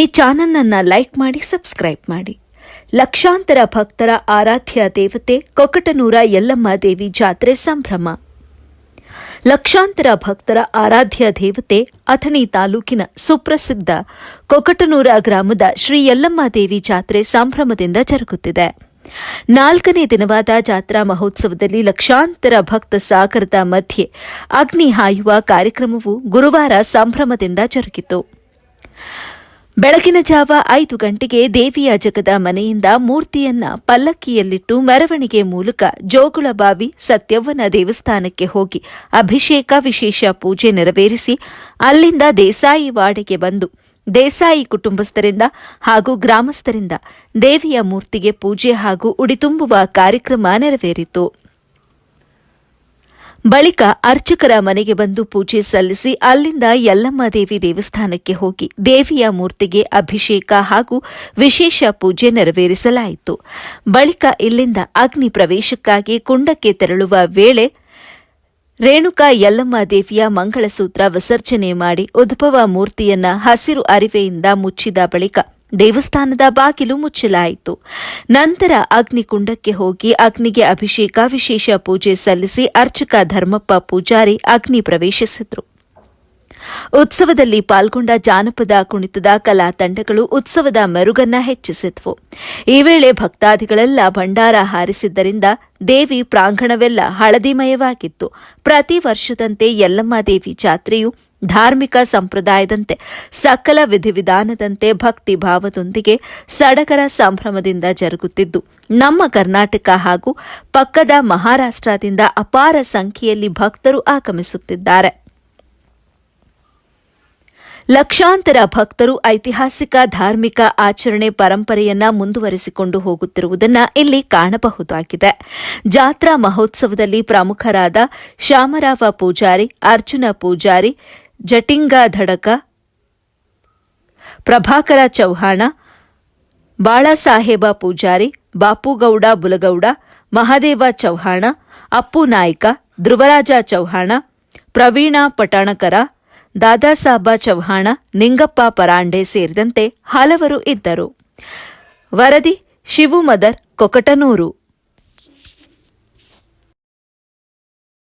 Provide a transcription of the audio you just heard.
ಈ ಚಾನಲ್ನನ್ನು ಲೈಕ್ ಮಾಡಿ, ಸಬ್ಸ್ಕ್ರೈಬ್ ಮಾಡಿ. ಲಕ್ಷಾಂತರ ಭಕ್ತರ ಆರಾಧ್ಯ ದೇವತೆ, ಕೊಕಟನೂರ ಯಲ್ಲಮ್ಮ ದೇವಿ ಜಾತ್ರೆ ಸಂಭ್ರಮ. ಲಕ್ಷಾಂತರ ಭಕ್ತರ ಆರಾಧ್ಯ ದೇವತೆ, ಅಥಣಿ ತಾಲೂಕಿನ ಸುಪ್ರಸಿದ್ಧ ಕೊಕಟನೂರ ಗ್ರಾಮದ ಶ್ರೀ ಯಲ್ಲಮ್ಮ ದೇವಿ ಜಾತ್ರೆ ಸಂಭ್ರಮದಿಂದ ಜರುಗುತ್ತಿದೆ. ನಾಲ್ಕನೇ ದಿನವಾದ ಜಾತ್ರಾ ಮಹೋತ್ಸವದಲ್ಲಿ ಲಕ್ಷಾಂತರ ಭಕ್ತ ಸಾಗರದ ಮಧ್ಯೆ ಅಗ್ನಿ ಹಾಯುವ ಕಾರ್ಯಕ್ರಮವು ಗುರುವಾರ ಸಂಭ್ರಮದಿಂದ ಜರುಗಿತು. ಬೆಳಗಿನ ಜಾವ ಐದು ಗಂಟೆಗೆ ದೇವಿಯ ಜಗದ ಮನೆಯಿಂದ ಮೂರ್ತಿಯನ್ನ ಪಲ್ಲಕ್ಕಿಯಲ್ಲಿಟ್ಟು ಮೆರವಣಿಗೆ ಮೂಲಕ ಜೋಗುಳಬಾವಿ ಸತ್ಯವ್ವನ ದೇವಸ್ಥಾನಕ್ಕೆ ಹೋಗಿ ಅಭಿಷೇಕ ವಿಶೇಷ ಪೂಜೆ ನೆರವೇರಿಸಿ ಅಲ್ಲಿಂದ ದೇಸಾಯಿ ವಾಡೆಗೆ ಬಂದು ದೇಸಾಯಿ ಕುಟುಂಬಸ್ಥರಿಂದ ಹಾಗೂ ಗ್ರಾಮಸ್ಥರಿಂದ ದೇವಿಯ ಮೂರ್ತಿಗೆ ಪೂಜೆ ಹಾಗೂ ಉಡಿತುಂಬುವ ಕಾರ್ಯಕ್ರಮ ನೆರವೇರಿತು. ಬಳಿಕ ಅರ್ಚಕರ ಮನೆಗೆ ಬಂದು ಪೂಜೆ ಸಲ್ಲಿಸಿ ಅಲ್ಲಿಂದ ಯಲ್ಲಮ್ಮ ದೇವಿ ದೇವಸ್ಥಾನಕ್ಕೆ ಹೋಗಿ ದೇವಿಯ ಮೂರ್ತಿಗೆ ಅಭಿಷೇಕ ಹಾಗೂ ವಿಶೇಷ ಪೂಜೆ ನೆರವೇರಿಸಲಾಯಿತು. ಬಳಿಕ ಇಲ್ಲಿಂದ ಅಗ್ನಿ ಪ್ರವೇಶಕ್ಕಾಗಿ ಕುಂಡಕ್ಕೆ ತೆರಳುವ ವೇಳೆ ರೇಣುಕಾ ಯಲ್ಲಮ್ಮ ದೇವಿಯ ಮಂಗಳಸೂತ್ರ ವಿಸರ್ಜನೆ ಮಾಡಿ ಉದ್ಭವ ಮೂರ್ತಿಯನ್ನ ಹಸಿರು ಅರಿವೆಯಿಂದ ಮುಚ್ಚಿದ ಬಳಿಕ ದೇವಸ್ಥಾನದ ಬಾಗಿಲು ಮುಚ್ಚಲಾಯಿತು. ನಂತರ ಅಗ್ನಿಕುಂಡಕ್ಕೆ ಹೋಗಿ ಅಗ್ನಿಗೆ ಅಭಿಷೇಕ, ವಿಶೇಷ ಪೂಜೆ ಸಲ್ಲಿಸಿ ಅರ್ಚಕ ಧರ್ಮಪ್ಪ ಪೂಜಾರಿ ಅಗ್ನಿ ಪ್ರವೇಶಿಸಿದ್ರು. ಉತ್ಸವದಲ್ಲಿ ಪಾಲ್ಗೊಂಡ ಜಾನಪದ ಕುಣಿತದ ಕಲಾ ತಂಡಗಳು ಉತ್ಸವದ ಮೆರುಗನ್ನ ಹೆಚ್ಚಿಸಿದ್ವು. ಈ ವೇಳೆ ಭಕ್ತಾದಿಗಳೆಲ್ಲ ಭಂಡಾರ ಹಾರಿಸಿದ್ದರಿಂದ ದೇವಿ ಪ್ರಾಂಗಣವೆಲ್ಲ ಹಳದಿಮಯವಾಗಿತ್ತು. ಪ್ರತಿ ವರ್ಷದಂತೆ ಯಲ್ಲಮ್ಮ ದೇವಿ ಜಾತ್ರೆಯು ಧಾರ್ಮಿಕ ಸಂಪ್ರದಾಯದಂತೆ, ಸಕಲ ವಿಧಿವಿಧಾನದಂತೆ ಭಕ್ತಿ ಭಾವದೊಂದಿಗೆ ಸಡಗರ ಸಂಭ್ರಮದಿಂದ ಜರುಗುತ್ತಿದ್ದು, ನಮ್ಮ ಕರ್ನಾಟಕ ಹಾಗೂ ಪಕ್ಕದ ಮಹಾರಾಷ್ಟ್ರದಿಂದ ಅಪಾರ ಸಂಖ್ಯೆಯಲ್ಲಿ ಭಕ್ತರು ಆಗಮಿಸುತ್ತಿದ್ದಾರೆ. ಲಕ್ಷಾಂತರ ಭಕ್ತರು ಐತಿಹಾಸಿಕ, ಧಾರ್ಮಿಕ ಆಚರಣೆ ಪರಂಪರೆಯನ್ನ ಮುಂದುವರೆಸಿಕೊಂಡು ಹೋಗುತ್ತಿರುವುದನ್ನ ಇಲ್ಲಿ ಕಾಣಬಹುದಾಗಿದೆ. ಜಾತ್ರಾ ಮಹೋತ್ಸವದಲ್ಲಿ ಪ್ರಮುಖರಾದ ಶ್ಯಾಮರಾವ ಪೂಜಾರಿ, ಅರ್ಜುನ ಪೂಜಾರಿ, ಜಟಿಂಗ ಧಡಕ, ಪ್ರಭಾಕರ ಚೌಹಾಣ, ಬಾಳಾಸಾಹೇಬ ಪೂಜಾರಿ, ಬಾಪುಗೌಡ ಬುಲಗೌಡ, ಮಹಾದೇವ ಚೌಹಾಣ, ಅಪ್ಪು ನಾಯ್ಕ, ಧ್ರುವರಾಜ ಚೌಹಾಣ, ಪ್ರವೀಣ ಪಟಾಣಕರ ದಾದಾಸಾಬ ಚೌಹಾಣ ನಿಂಗಪ್ಪ ಪರಾಂಡೆ ಸೇರಿದಂತೆ ಹಲವರು ಇದ್ದರು. ವರದಿ ಶಿವುಮದರ್ ಕೊಕಟನೂರು.